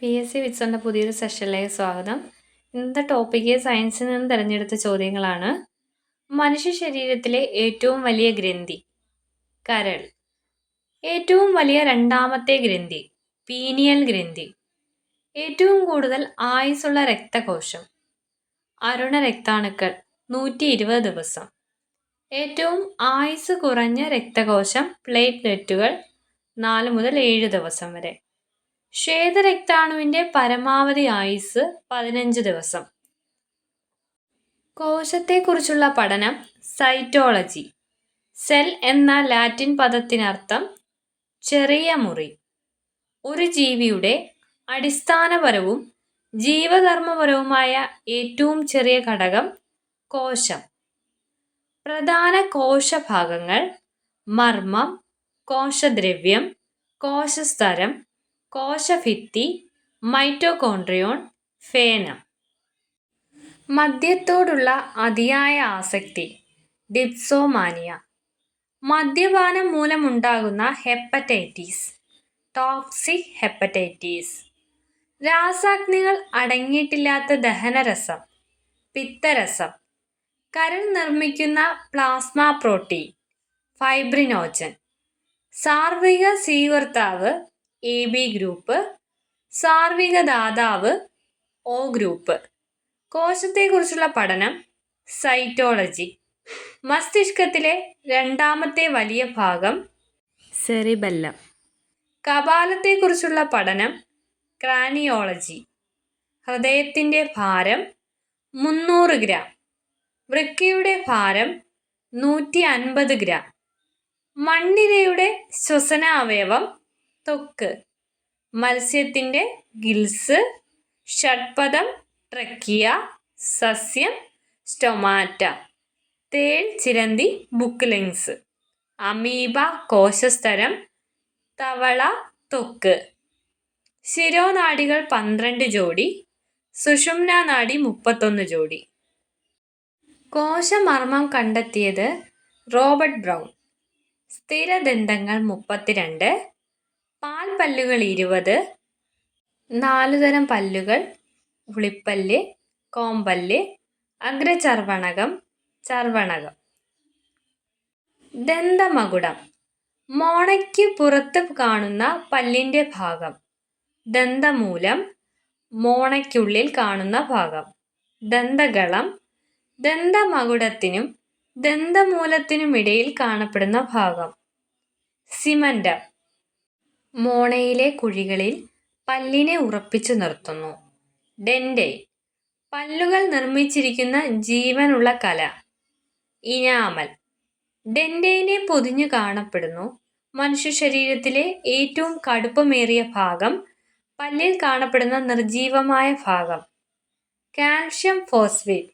P S C വിറ്റ്സറിന്റെ പുതിയൊരു സെഷനിലേക്ക് സ്വാഗതം. ഇന്നത്തെ ടോപ്പിക്ക് സയൻസിൽ നിന്ന് തിരഞ്ഞെടുത്ത ചോദ്യങ്ങളാണ്. മനുഷ്യ ശരീരത്തിലെ ഏറ്റവും വലിയ ഗ്രന്ഥി കരൾ. ഏറ്റവും വലിയ രണ്ടാമത്തെ ഗ്രന്ഥി പീനിയൽ ഗ്രന്ഥി. ഏറ്റവും കൂടുതൽ ആയുസ്സുള്ള രക്തകോശം അരുണ രക്താണുക്കൾ നൂറ്റി ഇരുപത് ദിവസം. ഏറ്റവും ആയുസ് കുറഞ്ഞ രക്തകോശം പ്ലേറ്റ്ലെറ്റുകൾ നാല് മുതൽ ഏഴ് ദിവസം വരെ. ശ്വേതരക്താണുവിന്റെ പരമാവധി ആയുസ് പതിനഞ്ച് ദിവസം. കോശത്തെക്കുറിച്ചുള്ള പഠനം സൈറ്റോളജി. സെൽ എന്ന ലാറ്റിൻ പദത്തിനർത്ഥം ചെറിയ മുറി. ഒരു ജീവിയുടെ അടിസ്ഥാനപരവും ജീവധർമ്മപരവുമായ ഏറ്റവും ചെറിയ ഘടകം കോശം. പ്രധാന കോശഭാഗങ്ങൾ മർമ്മം കോശദ്രവ്യം കോശസ്തരം കോശഭിത്തി മൈറ്റോകോൺട്രിയോൺ ഫേനം. മദ്യത്തോടുള്ള അതിയായ ആസക്തി ഡിപ്സോമാനിയ. മദ്യപാനം മൂലമുണ്ടാകുന്ന ഹെപ്പറ്റൈറ്റിസ് ടോക്സിക് ഹെപ്പറ്റൈറ്റിസ്. രാസാഗ്നികൾ അടങ്ങിയിട്ടില്ലാത്ത ദഹനരസം പിത്തരസം. കരൾ നിർമ്മിക്കുന്ന പ്ലാസ്മ പ്രോട്ടീൻ ഫൈബ്രിനോജൻ. സാർവിക സ്വീകർത്താവ് എ ബി ഗ്രൂപ്പ് സാർവിക ദാതാവ് ഒ ഗ്രൂപ്പ്. കോശത്തെക്കുറിച്ചുള്ള പഠനം സൈറ്റോളജി. മസ്തിഷ്കത്തിലെ രണ്ടാമത്തെ വലിയ ഭാഗം സെറിബെല്ലം. കപാലത്തെക്കുറിച്ചുള്ള പഠനം ക്രാനിയോളജി. ഹൃദയത്തിന്റെ ഭാരം മുന്നൂറ് ഗ്രാം. വൃക്കയുടെ ഭാരം നൂറ്റി അൻപത് ഗ്രാം. മണ്ണിരയുടെ ശ്വസനാവയവം ത്വക്ക് മത്സ്യത്തിന്റെ ഗിൽസ് ഷഡ്പദം ട്രക്കിയ സസ്യം സ്റ്റൊമാറ്റ. തേൾ ചിരന്തി ബുക്ക്ലിങ്സ് അമീബ കോശസ്തരം തവള തൊക്ക്. ശിരോനാടികൾ പന്ത്രണ്ട് ജോഡി സുഷുമ്ന നാടി മുപ്പത്തൊന്ന് ജോഡി കോശമർമ്മം കണ്ടെത്തിയത് റോബർട്ട് ബ്രൗൺ. സ്ഥിരദന്തങ്ങൾ മുപ്പത്തിരണ്ട് പാൽപ്പല്ലുകൾ ഇരുപത്. നാലുതരം പല്ലുകൾ ഉളിപ്പല്ല് കോമ്പല്ല് അഗ്രചർവണകം ചർവണകം ദന്തമകുടം. മോണയ്ക്ക് പുറത്ത് കാണുന്ന പല്ലിന്റെ ഭാഗം. ദന്തമൂലം മോണയ്ക്കുള്ളിൽ കാണുന്ന ഭാഗം. ദന്തകളം ദന്തമകുടത്തിനും ദന്തമൂലത്തിനുമിടയിൽ കാണപ്പെടുന്ന ഭാഗം. സിമന്റം. മോണയിലെ കുഴികളിൽ പല്ലിനെ ഉറപ്പിച്ചു നിർത്തുന്നു. ഡെൻഡൈ. പല്ലുകൾ നിർമ്മിച്ചിരിക്കുന്ന ജീവനുള്ള കല. ഇനാമൽ. ഡെൻഡൈനെ പൊതിഞ്ഞു കാണപ്പെടുന്നു. മനുഷ്യ ശരീരത്തിലെ ഏറ്റവും കടുപ്പമേറിയ ഭാഗം പല്ലിൽ കാണപ്പെടുന്ന നിർജീവമായ ഭാഗം. Calcium phosphate.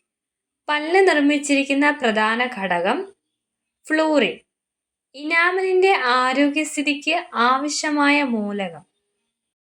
പല്ല് നിർമ്മിച്ചിരിക്കുന്ന പ്രധാന ഘടകം ഫ്ലൂറിൻ. ഇനാമലിന്റെ ആരോഗ്യസ്ഥിതിക്ക് ആവശ്യമായ മൂലകം.